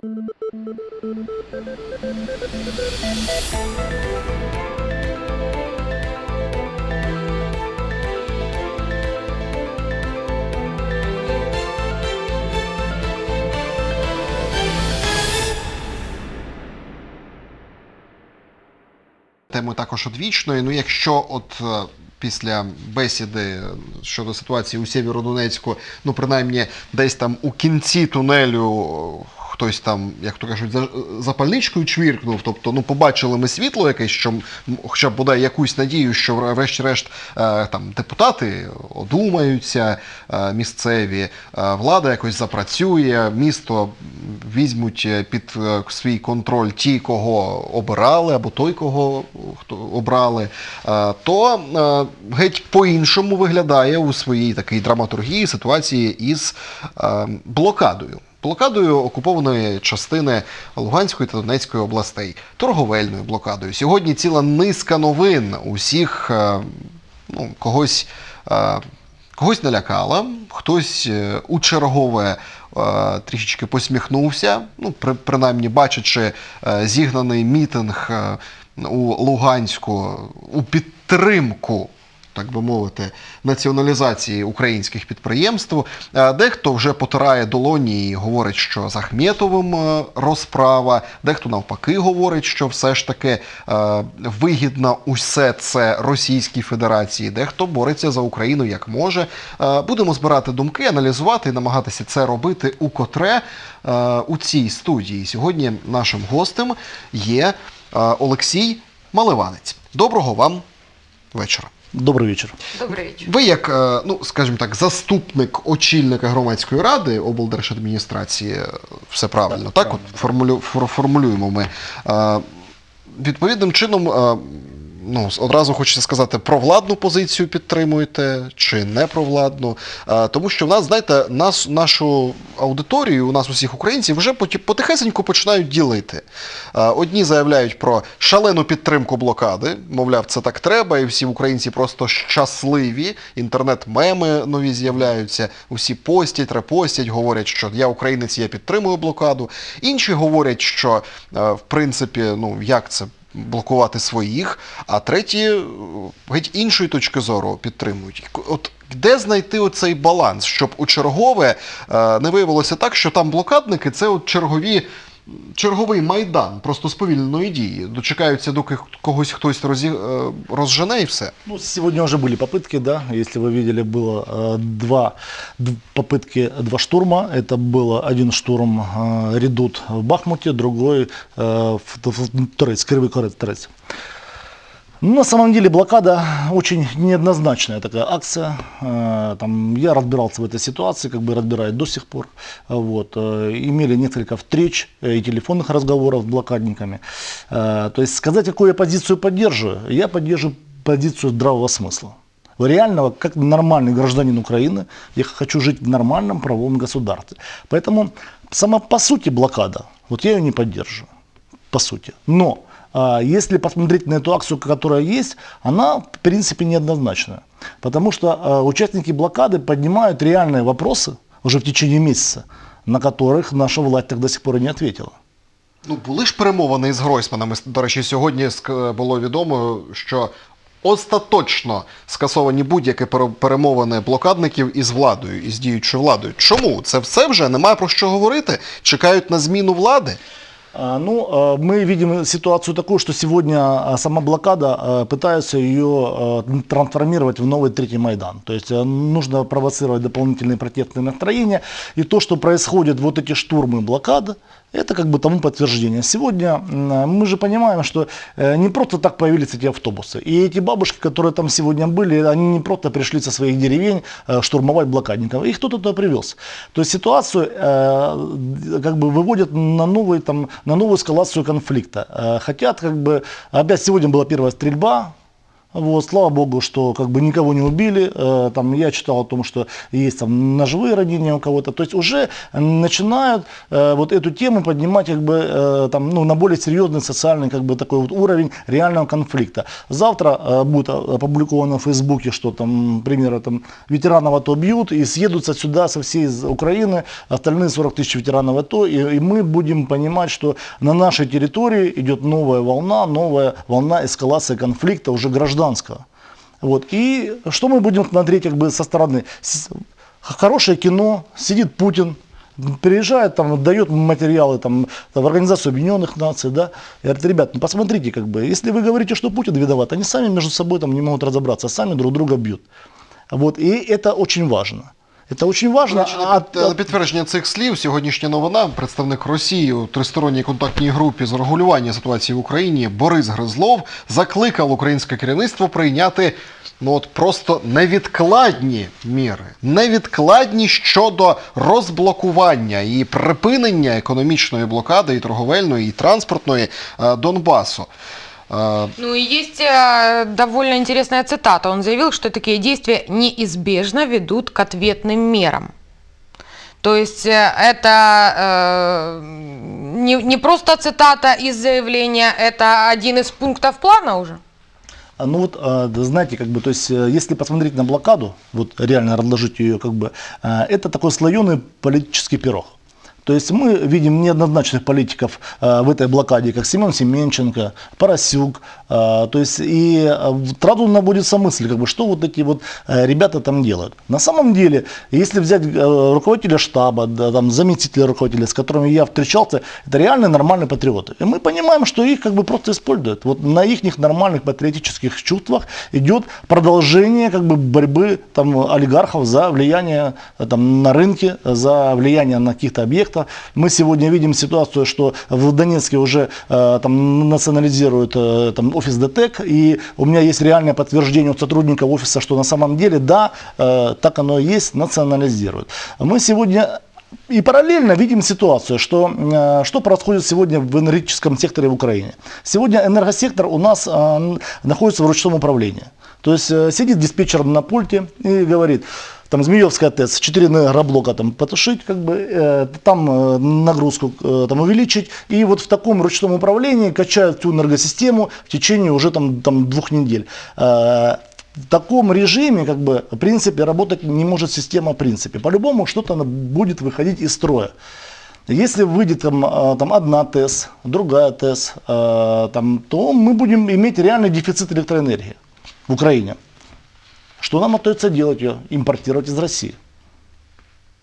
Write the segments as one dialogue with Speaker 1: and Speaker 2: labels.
Speaker 1: Теми також одвічної. Ну, якщо от е, після бесіди щодо ситуації у Сєвєродонецьку, ну принаймні десь там у кінці тунелю е, хтось там, як то кажуть, за, запальничкою чвіркнув, тобто ну побачили ми світло якесь, що хоча б бодай якусь надію, що врешті-решт е, там депутати одумаються е, місцеві, е, влада якось запрацює, місто візьмуть під свій контроль ті, кого обирали, або той, кого хто обрали, то геть по-іншому виглядає у своїй такій драматургії ситуації із блокадою. Блокадою окупованої частини Луганської та Донецької областей, торговельною блокадою. Сьогодні ціла низка новин усіх е, ну, когось, е, когось налякала, хтось е, у чергове трішечки посміхнувся, ну, при, принаймні бачачи зігнаний мітинг у Луганську у підтримку. Так би мовити, націоналізації українських підприємств. Е, Дехто вже потирає долоні і говорить, що з Ахметовим е, розправа, дехто навпаки говорить, що все ж таки е, вигідно усе це Російській Федерації, дехто бореться за Україну як може. Будемо збирати думки, аналізувати і намагатися це робити у котре у цій студії. Сьогодні нашим гостем є Олексій Маливанець. Доброго вам вечора.
Speaker 2: Добрый вечір.
Speaker 3: Добрий вечір.
Speaker 1: Ви, як, е, ну скажімо так, заступник очільника громадської ради облдержадміністрації, е, все правильно, так? От формулю, фор- формулюємо ми. Е, Відповідним чином, ну, одразу хочеться сказати, провладну позицію підтримуєте чи не провладну. Е, Тому що в нас, знаєте, нас, нашу аудиторію, у нас усіх українців вже потихесеньку починають ділити. Одні заявляють про шалену підтримку блокади, мовляв, це так треба, і всі українці просто щасливі. Інтернет-меми нові з'являються, усі постять, репостять, говорять, що я українець, я підтримую блокаду. Інші говорять, що е, в принципі, ну як це блокувати своїх, а треті е, геть іншої точки зору підтримують. От де знайти оцей баланс, щоб у чергове е, не виявилося так, що там блокадники це от чергові Черговий майдан просто сповільненої дії. Дочекаються, доки когось хтось розі... е, розжене і все.
Speaker 2: Ну, сегодня уже были попытки, да, если вы видели, было э, два д- попытки, два штурма. Это был один штурм э, Редут в Бахмуте, другой э, в, в Торец, Кривый Корец, Торец. Ну, На самом деле блокада очень неоднозначная такая акция. Э, Там, я разбирался в этой ситуации, как бы разбираюсь до сих пор. Вот. э, Имели несколько встреч э, и телефонных разговоров с блокадниками. То есть сказать, какую я позицию поддерживаю, я поддерживаю позицию здравого смысла. Реального, как нормальный гражданин Украины, я хочу жить в нормальном правовом государстве. Поэтому сама по сути блокада, вот я ее не поддерживаю по сути. Но если посмотреть на эту акцию, которая есть, она в принципе неоднозначная. Потому что а, участники блокады поднимают реальные вопросы уже в течение месяца, на которых наша власть так до сих пор и не ответила.
Speaker 1: Ну, були ж перемовини із Гройсманами. До речі, сьогодні ск- було відомо, що остаточно скасовані будь-які пере- перемовини блокадників із владою, із діючою владою. Чому? Це все вже немає про що говорити? Чекають на зміну влади?
Speaker 2: А, Ну, а, мы видим ситуацию такую, что сегодня а, сама блокада пытаются ее трансформировать в новый третий Майдан. То есть нужно провоцировать дополнительные протестные настроения. И то, что происходит вот эти штурмы блокады, это как бы тому подтверждение. Сегодня мы же понимаем, что э, не просто так появились эти автобусы. И эти бабушки, которые там сегодня были, они не просто пришли со своих деревень э, штурмовать блокадников. Их кто-то туда привез. То есть ситуацию э, как бы выводят на, новый, там, на новую эскалацию конфликта. Хотят как бы... Опять сегодня была первая стрельба Вот, слава богу, что как бы никого не убили. Э, Там я читал о том, что есть там ножевые ранения у кого-то. То есть уже начинают э, вот эту тему поднимать как бы э, там ну на более серьезный социальный как бы такой вот уровень реального конфликта. Завтра э, будет опубликовано в Фейсбуке, что там, к примеру, там ветеранов АТО бьют и съедутся сюда со всей Украины остальные 40 тысяч ветеранов АТО, и, и мы будем понимать, что на нашей территории идет новая волна, новая волна эскалации конфликта уже гражданского. Вот. И что мы будем смотреть как бы со стороны? Хорошее кино, сидит Путин, приезжает, там, дает материалы там, в Организацию Объединенных Наций, да, и говорит, ребят, ну посмотрите, как бы, если вы говорите, что Путин виноват, они сами между собой там не могут разобраться, сами друг друга бьют. Вот, и это очень важно. Это очень важно.
Speaker 1: До
Speaker 2: А-
Speaker 1: на, підтвердження цих слів, сьогоднішня новина, представник Росії у тристоронній контактній групі з регулювання ситуації в Україні Борис Гризлов закликав українське керівництво прийняти ну от просто невідкладні міри, невідкладні щодо розблокування і припинення економічної блокади і торговельної, і транспортної е, Донбасу. Е,
Speaker 3: Ну и есть э, довольно интересная цитата. Он заявил, что такие действия неизбежно ведут к ответным мерам. То есть э, это э, не, не просто цитата из заявления, это один из пунктов плана уже.
Speaker 2: А, Ну вот, а, знаете, как бы, то есть, э, если посмотреть на блокаду, вот реально разложить ее, как бы, а, это такой слоеный политический пирог. То есть мы видим неоднозначных политиков а, в этой блокаде, как Семен Семенченко, Поросюк. А, то есть и а, сразу наводится мысль, как бы, что вот эти вот э, ребята там делают. На самом деле, если взять э, руководителя штаба, да, там, заместителя руководителя, с которыми я встречался, это реально нормальные патриоты. И мы понимаем, что их как бы просто используют. Вот на их нормальных патриотических чувствах идет продолжение как бы борьбы там, олигархов за влияние там, на рынке, за влияние на каких-то объектов. Мы сегодня видим ситуацию, что в Донецке уже э, там национализируют там, офис ДТЭК, и у меня есть реальное подтверждение от сотрудников офиса, что на самом деле, да, э, так оно и есть, национализируют. Мы сегодня и параллельно видим ситуацию, что, э, что происходит сегодня в энергетическом секторе в Украине. Сегодня энергосектор у нас э, находится в ручном управлении. То есть сидит диспетчер на пульте и говорит, там Змеевская ТЭЦ, 4 энергоблока там потушить, как бы, э, там э, нагрузку э, там увеличить. И вот в таком ручном управлении качают всю энергосистему в течение уже там, там двух недель. Э, в таком режиме, как бы, в принципе, работать не может система в принципе. По-любому что-то будет выходить из строя. Если выйдет там, а, там одна ТЭС, другая ТЭС, а, там, то мы будем иметь реальный дефицит электроэнергии в Украине. Что нам остается делать ее? Импортировать из России.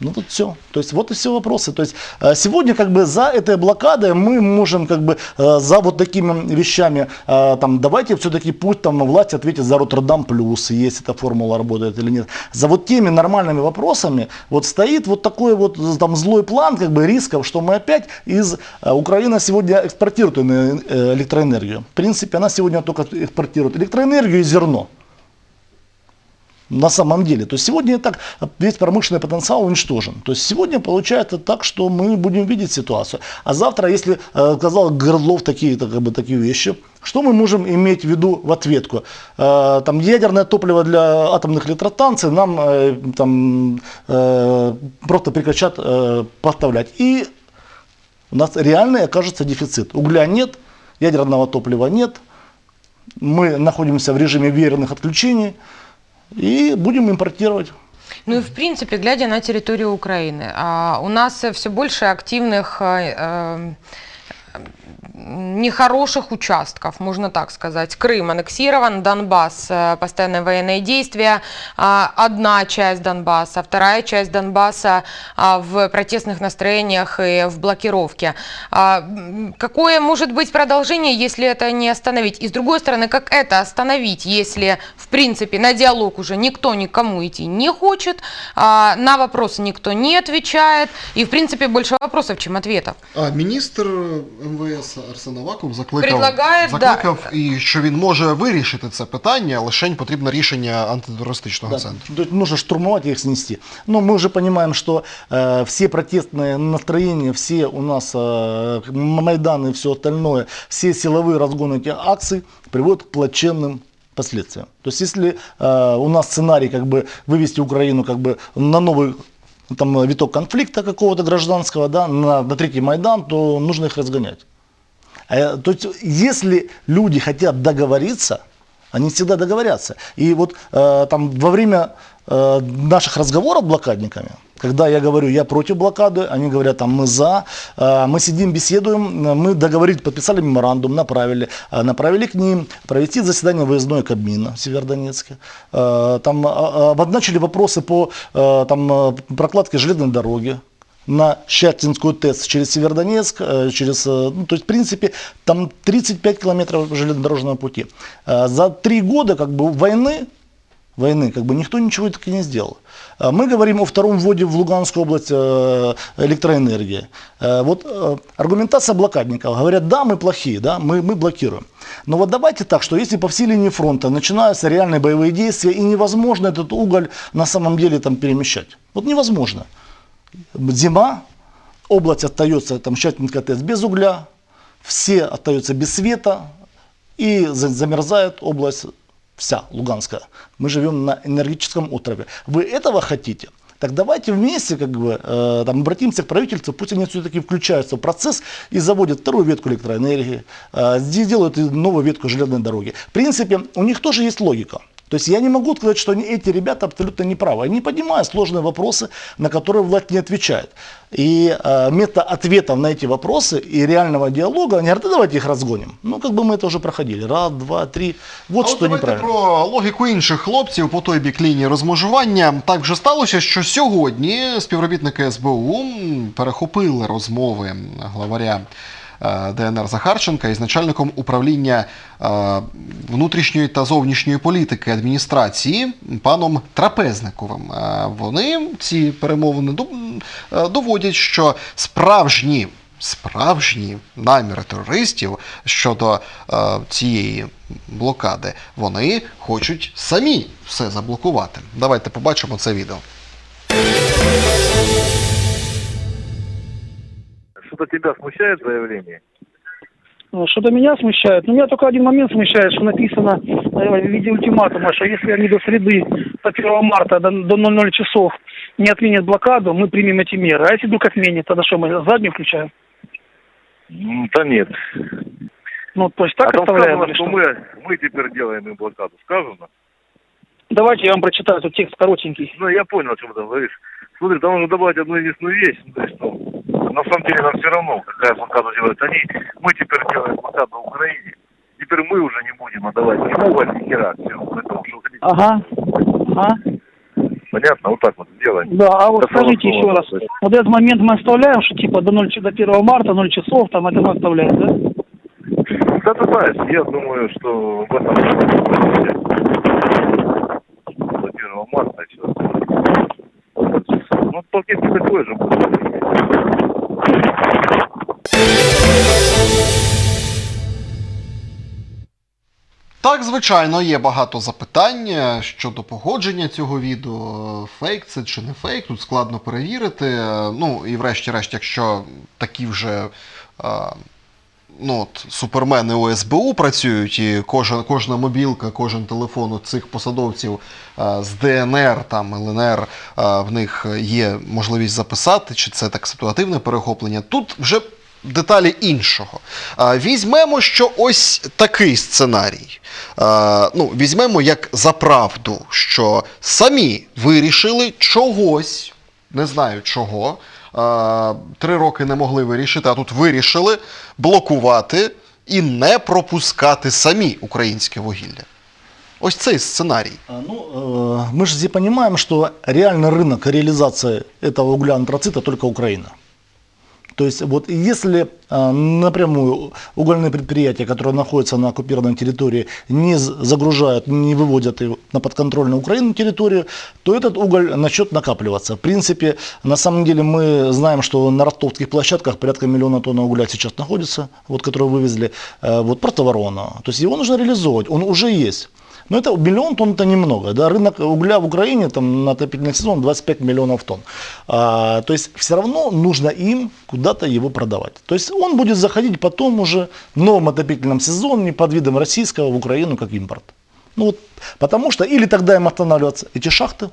Speaker 2: Ну вот все. То есть вот и все вопросы. То есть э, сегодня как бы за этой блокадой мы можем как бы э, за вот такими вещами, э, там давайте все-таки пусть там власть ответит за Роттердам плюс, если эта формула работает или нет. За вот теми нормальными вопросами вот стоит вот такой вот там злой план как бы рисков, что мы опять из Украина сегодня экспортирует электроэнергию. В принципе, она сегодня только экспортирует электроэнергию и зерно на самом деле. То есть сегодня так весь промышленный потенциал уничтожен. То есть сегодня получается так, что мы будем видеть ситуацию. А завтра, если э, сказал Горлов такие, так, как бы, такие вещи, что мы можем иметь в виду в ответку? Э, там ядерное топливо для атомных электростанций нам э, там, э, просто прекратят э, поставлять. И у нас реальный окажется дефицит. Угля нет, ядерного топлива нет, мы находимся в режиме веерных отключений и будем импортировать.
Speaker 3: Ну и в принципе, глядя на территорию Украины, а, у нас все больше активных э, э, нехороших участков, можно так сказать. Крым аннексирован, Донбасс, э, постоянные военные действия, а, одна часть Донбасса, вторая часть Донбасса а, в протестных настроениях и в блокировке. А, Какое может быть продолжение, если это не остановить? И с другой стороны, как это остановить, если в принципе на диалог уже никто никому идти не хочет, на вопросы никто не отвечает, и в принципе больше вопросов, чем ответов.
Speaker 1: А міністр МВС Арсен Аваков закликав,
Speaker 3: Предлагає,
Speaker 1: закликав і що він може вирішити це питання, лише потрібне рішення антитерористичного
Speaker 2: Да.
Speaker 1: центру.
Speaker 2: То есть нужно штурмовать и их снести. Но мы уже понимаем, что э, все протестные настроения, все у нас э, Майданы и все остальное, все силовые разгоны этих акций приводят к плачевным последствия. То есть если э, у нас сценарий как бы вывести Украину как бы на новый там, виток конфликта какого-то гражданского, да, на, на третий Майдан, то нужно их разгонять. Э, То есть, если люди хотят договориться, они всегда договорятся. И вот э, там во время э, наших разговоров с блокадниками, когда я говорю, я против блокады, они говорят, там, мы за, э, мы сидим, беседуем, мы договорились, подписали меморандум, направили, э, направили к ним провести заседание выездное Кабмина в Северодонецке. Э, там обозначили вопросы по там, прокладке железной дороги, на Щатинскую ТЭЦ через Северодонецк, через, ну, то есть, в принципе, там 35 километров железнодорожного пути. За три года как бы войны, войны как бы никто ничего таки не сделал. Э, Мы говорим о втором вводе в Луганскую область э, электроэнергии. Э, Вот аргументация блокадников. Говорят, да, мы плохие, да, мы, мы блокируем. Но вот давайте так, что если по всей линии фронта начинаются реальные боевые действия, и невозможно этот уголь на самом деле там перемещать. Вот невозможно зима, область остается, там Щатинская ТЭС без угля, все остаются без света, и за- замерзает область вся, Луганская. Мы живем на энергетическом острове. Вы этого хотите? Так давайте вместе как бы, э, там, обратимся к правительству, пусть они все-таки включаются в процесс и заводят вторую ветку электроэнергии, э, здесь новую ветку железной дороги. В принципе, у них тоже есть логика. То есть я не могу сказать, что они, эти ребята абсолютно неправы. Они поднимают сложные вопросы, на которые власть не отвечает. И э, метод ответов на эти вопросы и реального диалога, они говорят, «Да давайте их разгоним. Ну, как бы мы это уже проходили. Раз, два, три. Вот
Speaker 1: а
Speaker 2: что
Speaker 1: от давайте
Speaker 2: неправильно.
Speaker 1: про логіку інших хлопців по той бік лінії розмежування. Так вже сталося, що сьогодні співробітники СБУ перехопили розмови главаря е, ДНР Захарченка із начальником управління е, внутрішньої та зовнішньої політики адміністрації паном Трапезниковим. Е, Вони ці перемовини е, доводять, що справжні справжні наміри терористів щодо е, цієї блокади, вони хочуть самі все заблокувати. Давайте побачимо це відео.
Speaker 4: Что-то тебя смущает заявление?
Speaker 5: Ну, Что-то меня смущает. Ну, меня только один момент смущает, что написано в виде ультиматума, что если они до среды, до 1 марта, до, до 00 часов не отменят блокаду, мы примем эти меры. А если вдруг отменят, тогда что, мы заднюю включаем?
Speaker 4: Да нет.
Speaker 5: Ну, то есть так
Speaker 4: а
Speaker 5: оставляем
Speaker 4: сказано, что
Speaker 5: что?
Speaker 4: мы, мы теперь делаем им блокаду. Сказано?
Speaker 5: Давайте я вам прочитаю тут текст коротенький.
Speaker 4: Ну, я понял, о чем ты говоришь. Смотри, там нужно добавить одну единственную вещь. Ну, То есть, ну, на самом деле нам все равно, какая блокада делают они. Мы теперь делаем блокаду Украине. Теперь мы уже не будем отдавать ни уголь, ни хера. Все, поэтому что.
Speaker 5: Ага. Ага.
Speaker 4: Понятно? Вот так вот сделаем.
Speaker 5: Да, а вот
Speaker 4: Это
Speaker 5: скажите еще раз.
Speaker 4: такое.
Speaker 5: Вот этот момент мы оставляем, что типа до, 0, до 1 марта, 0 часов, там это мы оставляем, да?
Speaker 4: Да ты знаешь, я думаю, что в этом до 1 марта еще. Ну, пакетки такой же будет.
Speaker 1: Так, звичайно, є багато запитань е, щодо погодження цього відео. Фейк це чи не фейк, тут складно перевірити. Е, Ну і врешті-решт, якщо такі вже. е, Ну, от, супермени у СБУ працюють, і кожен, кожна мобілка, кожен телефон у цих посадовців е, з ДНР, там, ЛНР, е, в них є можливість записати, чи це так ситуативне перехоплення. Тут вже деталі іншого. Е, Візьмемо, що ось такий сценарій. Е, Ну, візьмемо як за правду, що самі вирішили чогось, не знаю чого е, Три роки не могли вирішити, а тут вирішили блокувати і не пропускати самі українське вугілля. Ось цей сценарій.
Speaker 2: А, Ну, э, мы же здесь понимаем, что реальный рынок реализации этого угля антрацита только Украина. То есть вот если э, напрямую угольные предприятия, которые находятся на оккупированной территории, не загружают, не выводят его на подконтрольную Украину территорию, то этот уголь начнет накапливаться. В принципе, на самом деле мы знаем, что на ростовских площадках порядка миллиона тонн угля сейчас находится, вот, который вывезли, э, вот просто ворона. То есть его нужно реализовывать, он уже есть. Но это миллион тонн это немного. Да? Рынок угля в Украине там, на отопительный сезон 25 миллионов тонн. А, то есть все равно нужно им куда-то его продавать. То есть он будет заходить потом уже в новом отопительном сезоне под видом российского в Украину как импорт. Ну вот, потому что или тогда им останавливаться эти шахты,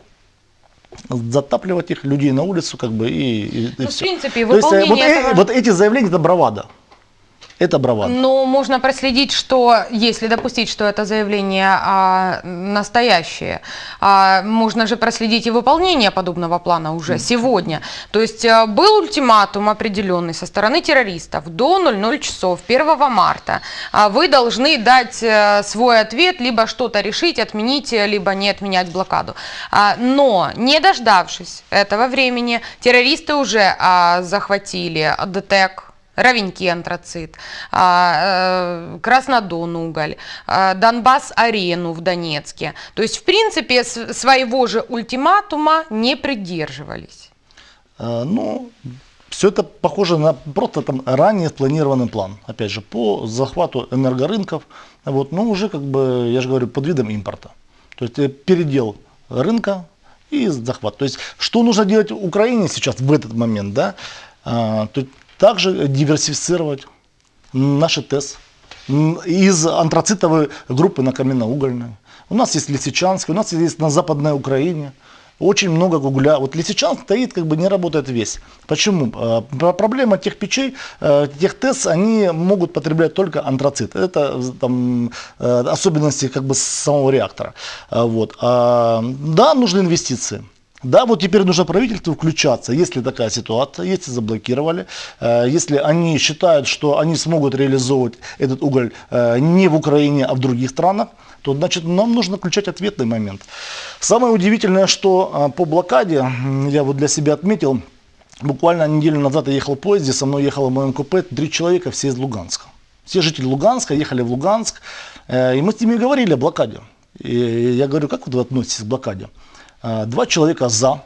Speaker 2: затапливать их, людей на улицу, как бы, и, и, и
Speaker 3: Ну, в
Speaker 2: всё.
Speaker 3: принципе,
Speaker 2: То есть, э, вот, э-
Speaker 3: этого-
Speaker 2: вот эти заявления это бравада. Это бравада.
Speaker 3: Но можно проследить, что, если допустить, что это заявление а, настоящее, а, можно же проследить и выполнение подобного плана уже сегодня. То есть а, был ультиматум определенный со стороны террористов до 00 часов 1 марта. А, Вы должны дать э, свой ответ, либо что-то решить, отменить, э, либо не отменять блокаду. А, Но, не дождавшись этого времени, террористы уже а, захватили ДТЭК, Равеньки антрацит, а, э, Краснодон уголь, а, Донбасс-арену в Донецке. То есть, в принципе, своего же ультиматума не придерживались.
Speaker 2: Э, Ну, все это похоже на просто там ранее спланированный план. Опять же, по захвату энергорынков. Вот, но уже, как бы, я же говорю, под видом импорта. То есть э, передел рынка и захват. То есть, что нужно делать Украине сейчас в этот момент, да? А, то также диверсифицировать наши ТЭС из антрацитовой группы на каменноугольной. У нас есть Лисичанск, у нас есть на Западной Украине. Очень много угля. Вот Лисичанск стоит, как бы не работает весь. Почему? А, про- Проблема тех печей, э, тех ТЭС, они могут потреблять только антрацит. Это там, э, особенности как бы самого реактора. А, Вот. А, Да, нужны инвестиции. Да, вот теперь нужно правительству включаться, если такая ситуация, если заблокировали, э, если они считают, что они смогут реализовывать этот уголь э, не в Украине, а в других странах, то значит нам нужно включать ответный момент. Самое удивительное, что э, по блокаде, я вот для себя отметил, буквально неделю назад я ехал в поезде, со мной ехало в моем купе три человека, все из Луганска. Все жители Луганска ехали в Луганск, и мы с ними говорили о блокаде. И я говорю, как вы относитесь к блокаде? А, Два человека за,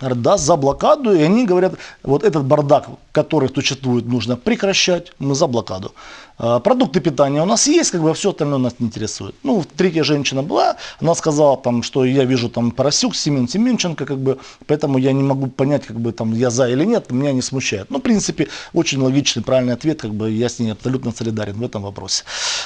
Speaker 2: да, за блокаду, и они говорят, вот этот бардак, который существует, нужно прекращать, мы за блокаду. А, Продукты питания у нас есть, как бы все остальное нас не интересует. Ну, третья женщина была, она сказала, там, что я вижу там Поросюк, Семен Семенченко, как бы, поэтому я не могу понять, как бы там я за или нет, меня не смущает. Ну, в принципе, очень логичный, правильный ответ, как бы я с ней абсолютно солидарен в этом вопросе.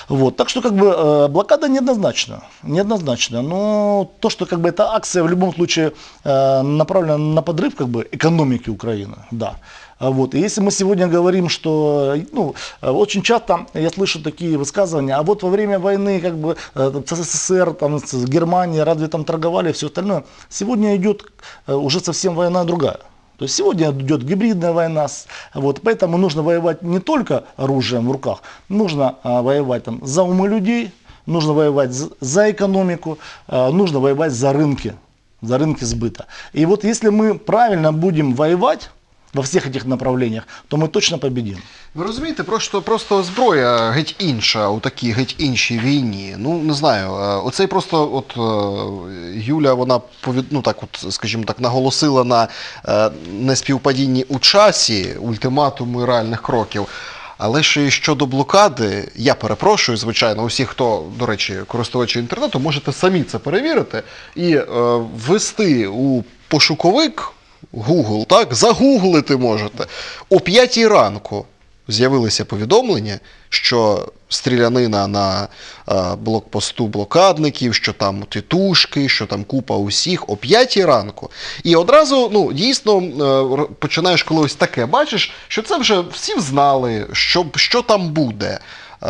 Speaker 2: Вот, так что как бы э, блокада неоднозначна, неоднозначна, но то, что как бы эта акция в любом случае э, направлена на подрыв как бы экономики Украины, да. А Вот. И если мы сегодня говорим, что ну, очень часто я слышу такие высказывания, а вот во время войны как бы э, СССР, там, с Германией, разве там торговали, все остальное. Сегодня идет э, уже совсем война другая. То есть сегодня идет гибридная война, вот, поэтому нужно воевать не только оружием в руках, нужно а, воевать там, за умы людей, нужно воевать за экономику, а, нужно воевать за рынки, за рынки сбыта. И вот если мы правильно будем воевать во всех этих направлениях, то мы точно победим.
Speaker 1: Ви розумієте, просто, просто зброя геть інша у такій геть іншій війні. Ну не знаю. е, Оцей просто, от е, Юля, вона ну так, от, скажімо так, наголосила на е, неспівпадінні у часі ультиматуму реальних кроків. Але ще щодо блокади, я перепрошую, звичайно, усі, хто, до речі, користувачі інтернету, можете самі це перевірити і е, ввести у пошуковик Google, так, загуглити можете. О 5 ранку з'явилися повідомлення, що стрілянина на е, блокпосту блокадників, що там тітушки, що там купа усіх о 5 ранку. І одразу ну, дійсно е, починаєш коли ось таке бачиш, що це вже всі знали, що, що там буде. Е,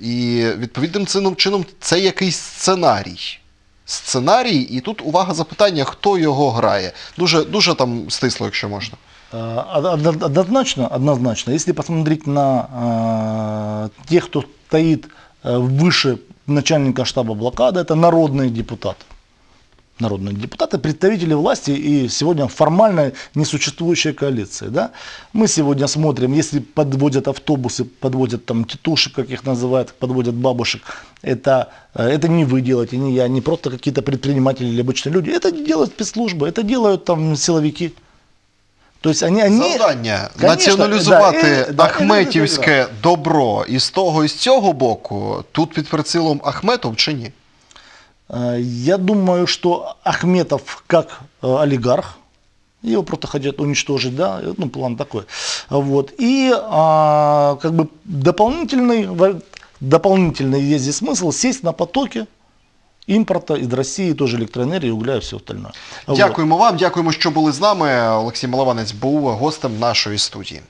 Speaker 1: і відповідним чином це якийсь сценарій Сценарій, і тут увага запитання, хто його грає. Дуже, дуже там стисло, якщо можна.
Speaker 2: А, од- од- Однозначно, однозначно. Если посмотреть на а, тех, кто стоит а, выше начальника штаба блокады, это народные депутаты. Народные депутаты, представители власти и сегодня формально несуществующей коалиции. Да? Мы сегодня смотрим, если подводят автобусы, подводят там тетушек, как их называют, подводят бабушек, это, э, это не вы делаете, не я, не просто какие-то предприниматели или обычные люди, это делают спецслужбы, это делают там силовики. То есть они, они...
Speaker 1: Завдання
Speaker 2: Конечно,
Speaker 1: націоналізувати
Speaker 2: да, і- да,
Speaker 1: ахметівське добро і з того і з цього боку, тут під прицілом Ахметов чи ні?
Speaker 2: Э, Я думаю, что Ахметов как э, олигарх, его просто хотят уничтожить, да, ну план такой. Вот. И а, как бы дополнительный, во- дополнительный есть здесь смысл сесть на потоке импорта из России, тоже электроэнергии, угля и все остальное. Вот.
Speaker 1: Дякуємо вам, дякуємо, що були з нами. Олексій Малованець був гостем нашої студії.